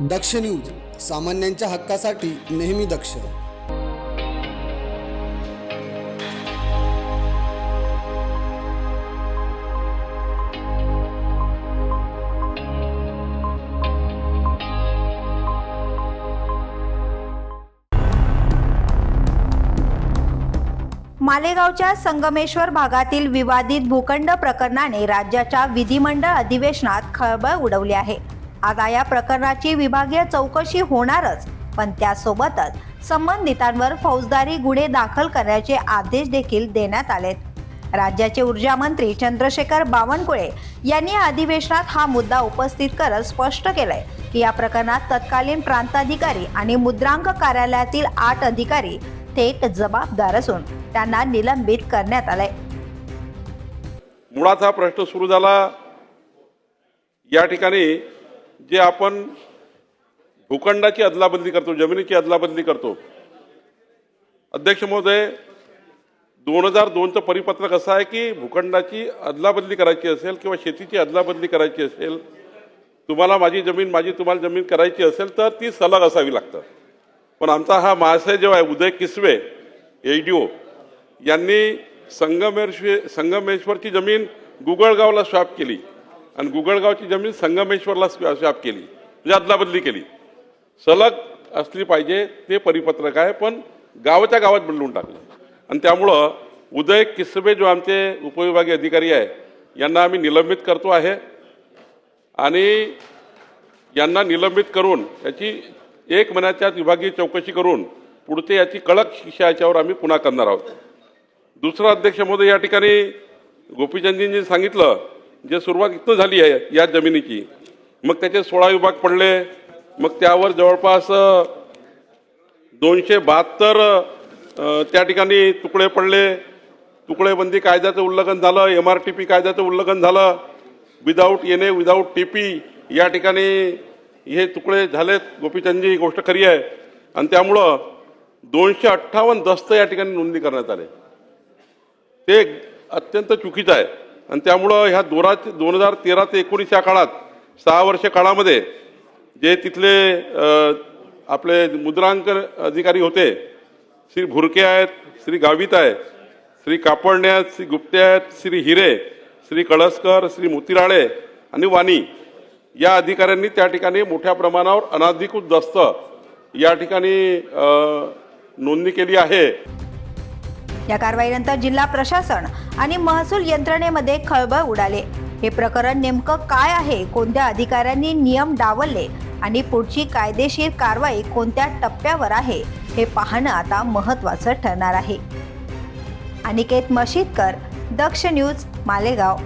दक्ष news सामान्यांच्या हक्कासाठी नेहमी दक्ष. मालेगावच्या संगमेश्वर भागातील विवादित भूखंड प्रकरणाने राज्याच्या विधिमंडळ अधिवेशनात खळबळ उडवली आहे. आता या प्रकरणाची विभागीय चौकशी होणारच पण त्यासोबतच संबंधितांवर फौजदारी गुन्हे दाखल करण्याचे आदेश देखील देण्यात आलेत. राज्याचे ऊर्जा मंत्री चंद्रशेखर बावनकुळे यांनी या अधिवेशनात हा मुद्दा उपस्थित करत स्पष्ट केलंय की या प्रकरणात तत्कालीन प्रांताधिकारी आणि मुद्रांक कार्यालयातील आठ अधिकारी थेट जबाबदार असून त्यांना निलंबित करण्यात आलंय. मुळात हा प्रश्न सुरू झाला. या ठिकाणी जे आपण भूखंडाची अदलाबदली करतो जमिनीची अदलाबदली करतो. अध्यक्ष महोदय दोन हजार दोनचं परिपत्रक असं आहे की भूखंडाची अदलाबदली करायची असेल किंवा शेतीची अदलाबदली करायची असेल तुम्हाला माझी जमीन माझी तुम्हाला जमीन करायची असेल तर ती सलग असावी लागतं. पण आमचा हा महाशय जो आहे उदय किसवे एडीओ डी ओ यांनी संगमेश्वर संगमेश्वरची जमीन गुगळगावला स्वॅप केली. आणि गुगळगावची जमीन संगमेश्वरला स्वॅ- स्वॅप केली. म्हणजे अदलाबदली केली. सलग असली पाहिजे ते परिपत्रक आहे पण गावाच्या गावात बदलून टाकलं. आणि त्यामुळं उदय किसबे जो आमचे उपविभागीय अधिकारी आहे यांना आम्ही निलंबित करतो आहे. आणि यांना निलंबित करून याची एक महिन्याच्या विभागीय चौकशी करून पुढचे याची कडक शिक्षा याच्यावर आम्ही पुन्हा करणार आहोत. दुसरा अध्यक्ष महोदय या ठिकाणी गोपीचंदजींनी सांगितलं जे सुरुवात इथं झाली आहे या जमिनीची मग त्याचे सोळा विभाग पडले मग त्यावर जवळपास दोनशे बहात्तर त्या ठिकाणी तुकडे पडले. तुकडेबंदी कायद्याचं उल्लंघन झालं एम आर टी पी कायद्याचं उल्लंघन झालं. विदाऊट येणे विदाऊट टी पी या ठिकाणी हे तुकडे झालेत. गोपीचंदजी ही गोष्ट खरी आहे. आणि त्यामुळं दोनशे अठ्ठावन्न दस्त या ठिकाणी नोंदणी करण्यात आले. ते अत्यंत चुकीचं आहे. आणि त्यामुळं ह्या दोरा दोन हजार तेरा ते एकोणीस या काळात सहा वर्ष काळामध्ये जे तिथले आपले मुद्रांक अधिकारी होते श्री भुरके आहेत श्री गावित आहे श्री कापडणे आहेत श्री गुप्ते आहेत श्री हिरे श्री कळसकर श्री मोतीराळे आणि वाणी या अधिकाऱ्यांनी त्या ठिकाणी मोठ्या प्रमाणावर अनाधिकृत दस्त या ठिकाणी नोंदणी केली आहे. या कारवाईनंतर जिल्हा प्रशासन आणि महसूल यंत्रणेमध्ये खळबळ उडाले. हे प्रकरण नेमकं काय आहे? कोणत्या अधिकाऱ्यांनी नियम डावलले? आणि पुढची कायदेशीर कारवाई कोणत्या टप्प्यावर आहे? हे पाहणं आता महत्त्वाचं ठरणार आहे. अनिकेत मशीदकर दक्ष न्यूज मालेगाव.